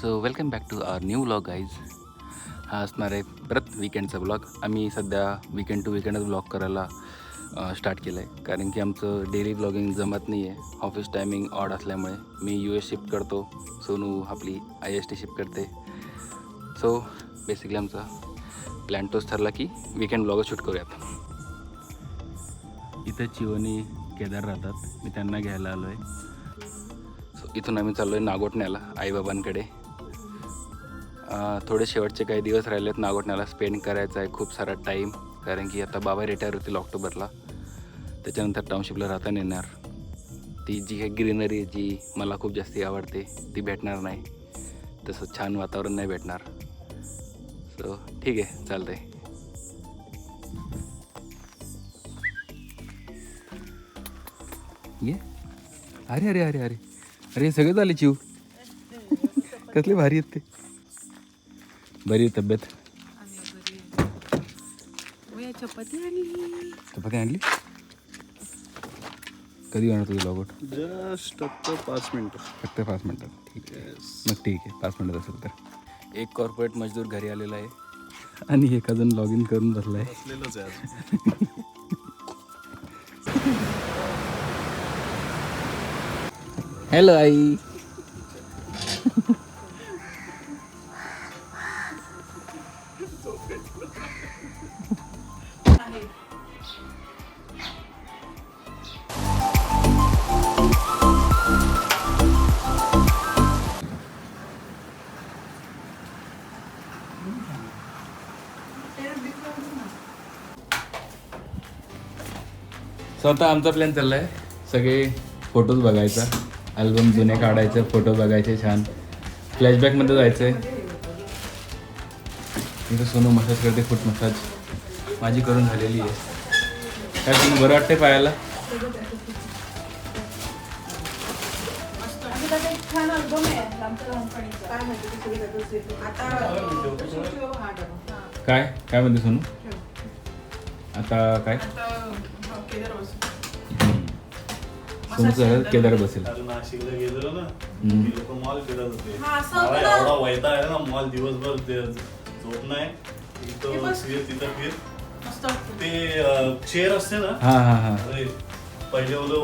So welcome back to our new vlog guys हा असणार आहे परत विकेंडचा ब्लॉग आम्ही सध्या विकेंड टू विकेंडच ब्लॉग करायला स्टार्ट केलं आहे कारण की आमचं डेली ब्लॉगिंग जमत नाही आहे ऑफिस टायमिंग ऑड असल्यामुळे मी यू एस शिफ्ट करतो. सोनू आपली आय एस टी शिफ्ट करते. सो बेसिकली आमचा प्लॅन तोच ठरला की विकेंड ब्लॉगच शूट करूयात. इथं चिवनी केदार राहतात. मी त्यांना घ्यायला आलो आहे सो इथून आम्ही चाललो आहे नागोठण्याला आईबाबांकडे थोडे शेवटचे काही दिवस राहिले आहेत नागोठण्याला स्पेंड करायचा आहे खूप सारा टाईम कारण की आता बाबा रिटायर होतील ऑक्टोबरला. त्याच्यानंतर टाउनशिपला राहता येणार. ती जी काही ग्रीनरी जी मला खूप जास्ती आवडते ती भेटणार नाही. तसं छान वातावरण नाही भेटणार. सो ठीक आहे चालतंय. ये. अरे अरे अरे अरे. अरे हे सगळं झाले चिव. कसले भारी आहेत ते. बरी तब्येत? चपाती आणली. चपाती आणली? कधी येणार तुझी लॉगआउट? जस्ट फक्त पाच मिनिटं. फक्त पाच मिनटात ठीक आहे. मग ठीक आहे. पाच मिनटात असेल तर. एक कॉर्पोरेट मजदूर घरी आलेला आहे. आणि एक अजून लॉग इन करून बसला आहे. हॅलो आई. स्वतः आमचा प्लॅन चाललाय. सगळे फोटोज बघायचा. अल्बम जुने काढायचे फोटो बघायचे छान. फ्लॅशबॅकमध्ये जायचं आहे इथं सोनू मसाज करते फूट मसाज माझी करून झालेली आहे. काय तुम्ही बरं वाटते पायाला काय? काय म्हणते सोनू? आता काय? सोनूचं केदार बसेल. नाशिकला गेलेलो ना मॉल फिरत होते. मला होतं वैताग आहे. हे इथं. फिर तिथं फिर. ते चेअर असते ना? हां हां हां. अरे पहिले बोलो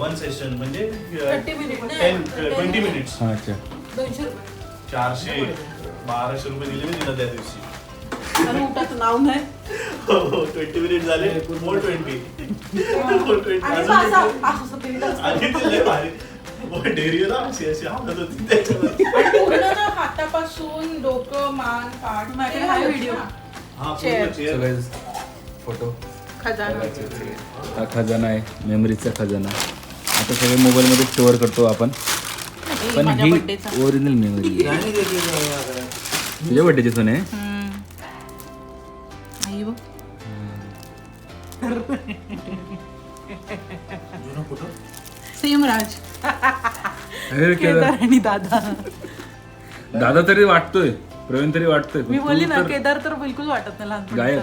वन सेशन म्हणजे 30 मिनिट नाही, टेन 30 ट्वेंटी मिनिट्स हां अच्छा. दोनशे रुपये. चारशे बाराशे रुपये दिले मी तिला त्या दिवशी. आणि उठाचं नाव नाही. हो ट्वेंटी मिनिट झाले. मोर ट्वेंटी आणि असं असं असं फिरत असतं. आणि ते लय भारी. आणि पूर्ण ना हातापासून डोकं मान पाठ माझ्याकडे आहे व्हिडिओ. हा सगळे फोटो. खजाना. हा खजाना आहे मेमरीजचा खजाना. आता सगळे मोबाईलमध्ये स्टोअर करतो आपण. पण माझ्या ही ओरिजिनल मेमरी आहे. तुझ्या बड्डेची सोन आहे? आई बघ. सेम राज अरे केदार केदार आणि दादा. दादा तरी वाटतोय प्रवीण तरी वाटतोय. मी बोलली ना तर केदार तर बिलकुल वाटत नाही लहानपणी गायब.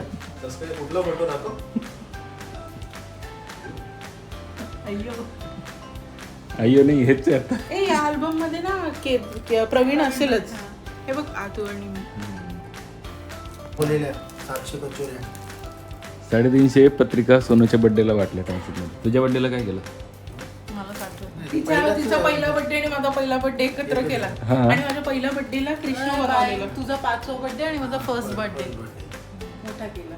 कुठला फोटो दाखव? अय्यो. अय्यो नाही हेच आहे आता. ए या अल्बममध्ये ना के के- प्रवीण असेलच. हे. बघ आतू आणि मी. बोलेल्या सातशे कचोऱ्या साडेतीनशे पत्रिका सोनूच्या बड्डेला वाटल्या टाउनशिपमध्ये तुझ्या बड्डेला काय केलं? तिचा तिचा पहिला बर्थडे आणि माझा पहिला बर्थडे एकत्र केला. आणि माझ्या पहिल्या बर्थडेला कृष्ण बनवलेला तुझा पाचवा बर्थडे आणि माझा फर्स्ट बर्थडे मोठा केला.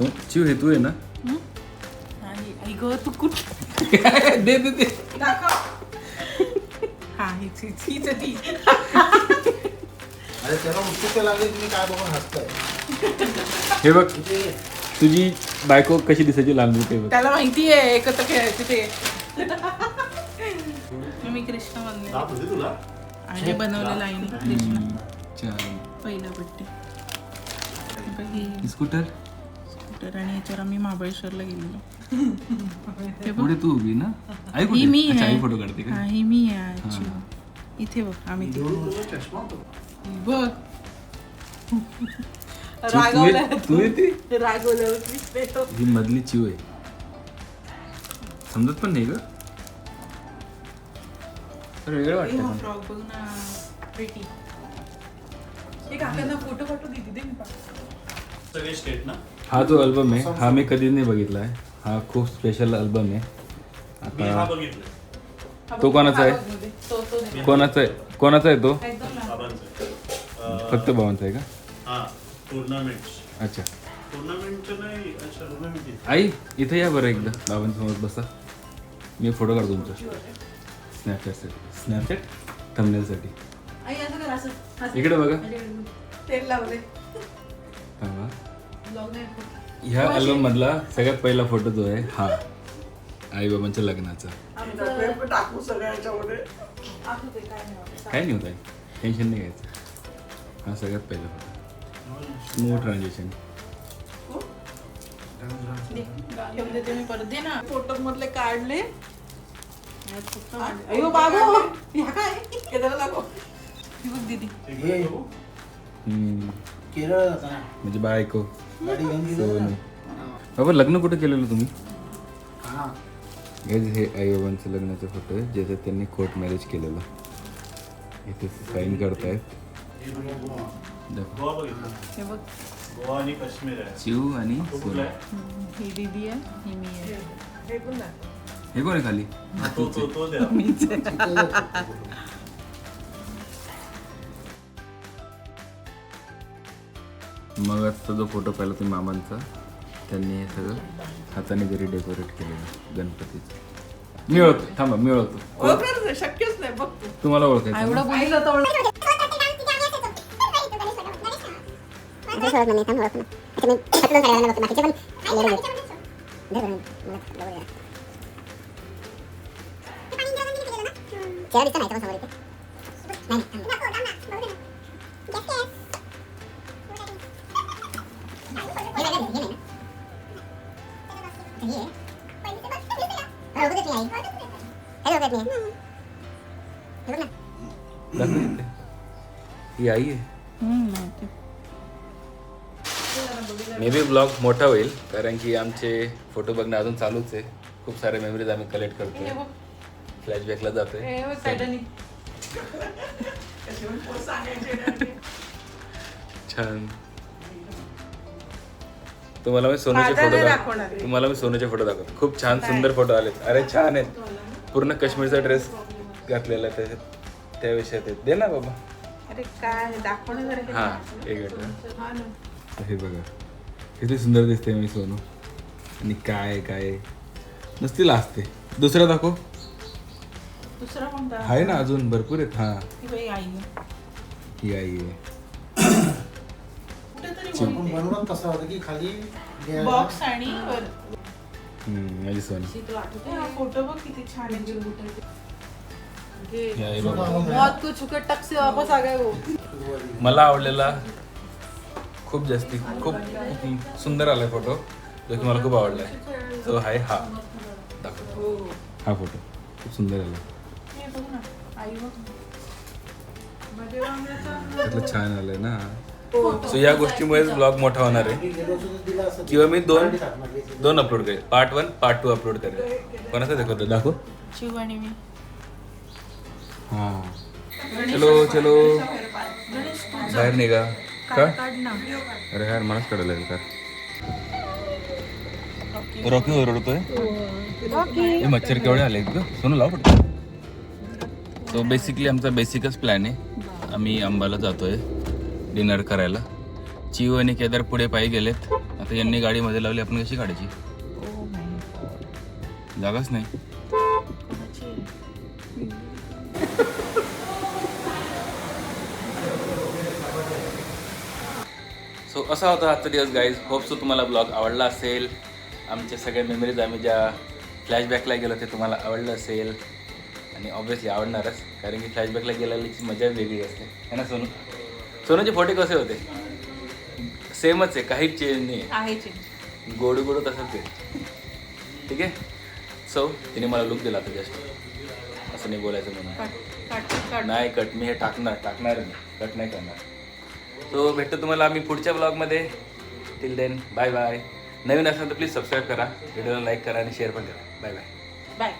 हो, चिव हे तू आहे ना. नाही आई ग तू कुठ? दे दे दे. दाखव. हा हीच हीच हीच ती. अरे त्याला उत्सुकता लागली तुम्ही काय बघून हसताय. हे बघ तुझी बायको कशी दिसायची होते बघ. त्याला माहिती आहे एकत्र खेळायचे ते. मी कृष्ण बनले तुला? आणि बनवलेला आहे कृष्ण. छान पहिला ही. स्कूटर? स्कूटर आणि याच्यावर आम्ही महाबळेश्वरला गेलेलो. हे बघ. पुढे तू उभी ना? आई ही मी अच्छा, आहे. आई फोटो काढते का? हा ही मी आहे. इथे बघ आम्ही तिथे. चष्मा होतो. बघ. चिव, तू ये- तू येते? रागवल्यावर दिसते तो. ही मधली चिव आहे. समजत पण नाही ग तर वेगळं हा वाटतं पण. फ्रॉक बघ ना प्रिटी एक आपल्याला फोटो फोटो दिदी दे मी पाठ. सगळे स्टेट ना हा जो अल्बम आहे हा मी कधीच नाही बघितला आहे. हा खूप स्पेशल अल्बम आहे मी हा आता बघितलं तो कोणाचा आहे? तो तो दे. कोणाचा आहे? कोणाचा आहे तो? एकदम लहान. बाबांचं फक्त भावांचा आहे का? हा टुर्नामेंट अच्छा. टुर्नामेंटचं नाही अच्छा टुर्नामेंट आई इथे या बरं एकदा. बाबांसमोर बसा. मी फोटो काढतो तुमचा. स्नॅपचॅटसाठी स्नॅपचॅट थंबनेलसाठी आई असं कर असं. असं. इकडे बघा. तेल लावले थांबा. नाही. ह्या अल्बम मधला सगळ्यात पहिला फोटो जो आहे हा. आई बाबांच्या लग्नाचा टाकू सगळ्या याच्यामध्ये. असू दे, काय नाही होत. काय नाही होत आहे. टेन्शन नाही घ्यायचं. हा सगळ्यात पहिला फोटो स्मूथ ट्रान्झॅक्शन ठेवून देते मी परत दे ना फोटो मधले काढले अयो बाबू ह्या काय लागो बघ दीदी केरळ म्हणजे बायको गाडी घेऊन गेलो सोनू. बाबा लग्न कुठे केलेलं तुम्ही? हा हे हे आई बाबांचं लग्नाचे फोटो आहे ज्याच्यात त्यांनी कोर्ट मॅरेज केलेलं. इथे साईन करतायत. दाखव. हे बघ गोवा आणि काश्मीर आहे. चिव आणि तो सोनू कुठला आहे ही दीदी आहे ही मी आहे. हे हे कोण आहे खाली? तो तो तो द्या. मग आजचा जो फोटो पाहिला तुम्ही मामांचा त्यांनी हे सगळं हाताने घरी डेकोरेट केलेलं गणपतीचं. मी ओळखतो थांबा मी ओळखतो. ओळखणारच आहे, शक्यच नाही बघ तुम्हाला ओळखायचं एवढं बोलिलं तर ओळख- Kasi sa namin tama ako. At may patulong kaya na bakit japan. Ay lalo. Lalo. Lalo ya. Kaya dito na ito sa ulit. Nay. Iya iya. Hmm, mantap. Maybe blog मोठा होईल कारण की आमचे फोटो बघणं अजून चालूच आहे. खूप सारे मेमरीज आम्ही कलेक्ट करतोय. फ्लॅशबॅकला टायटॅनिक छान. तुम्हाला मी सोनूचे फोटो. तुम्हाला मी सोनूचे फोटो दाखवतो. खूप छान सुंदर फोटो आलेत. अरे छान आहेत. पूर्ण काश्मीरचा ड्रेस घातलेला त्याच्यात. त्या विषयात दे ना बाबा. अरे काय दाखवण्यासारखं हा. एक मिनिट हा हे बघा. किती सुंदर दिसते मी सोनू. आणि काय काय? नसतील असते दुसरा दाखव. दुसरा कोणता? आहे ना अजून भरपूर आहेत. हा. ही बाई आई आहे. ही आई आहे. कुठेतरी आपण बोलते. बनवत कसा होता की खाली जे- बॉक्स आणि वर. हम्म, माझी सोनी. हा फोटो बघ किती छान आहे. चिरगुटाचे. ही आई बघा. मौत को छुके टक से वापस आ गए वो मला आवडलेला खूप जास्ती खूप खूप सुंदर आलाय फोटो जो की मला खूप आवडलाय. तो आहे हा. दाखव हा. फोटो खूप सुंदर आला हे त्यातलं छान आलंय ना. सो या गोष्टीमुळेच ब्लॉग मोठा होणार आहे. किंवा मी दोन. दोन अपलोड करेल. Part one part two upload करेल. कोणाचा दाखवतो? दाखव. शिव आणि मी. हा. चलो चलो. बाहेर निघा. का? अरे यार मलाच काढायला लागेल का रॉकी ओरडतोय? हे मच्छर केवढे आले ग सोनू लाव पटकन. सो बेसिकली आमचा बेसिकच प्लॅन आहे. आम्ही अंबाला जातोय डिनर करायला. चिव आणि केदार पुढे पायी गेलेत. आता यांनी गाडीमध्ये लावली आपण कशी काढायची? जागाच नाही. सो असा होता आजचा दिवस गाईज होप सो तुम्हाला ब्लॉग आवडला असेल. आमच्या सगळ्या मेमरीज आम्ही ज्या फ्लॅशबॅकला गेलो ते तुम्हाला आवडलं असेल. आणि ऑब्व्हियसली आवडणारच कारण की फ्लॅशबॅकला गेलेल्याची मजा वेगळी असते. है ना सोनू? सोनूचे फोटो कसे होते? सेमच आहे काहीच चेंज नाही आहे गोडू गोडू तसंच आहे. ठीक आहे? सो तिने मला लुक दिला आता जस्ट असं नाही बोलायचं म्हणून. नाही कट मी हे टाकणार टाकणार मी. कट नाही करणार. सो भेटतो तुम्हाला आम्ही पुढच्या ब्लॉगमध्ये टिल देन बाय बाय नवीन असेल तर प्लीज सबस्क्राईब करा. व्हिडिओला लाईक करा आणि शेअर पण करा. Bye bye bye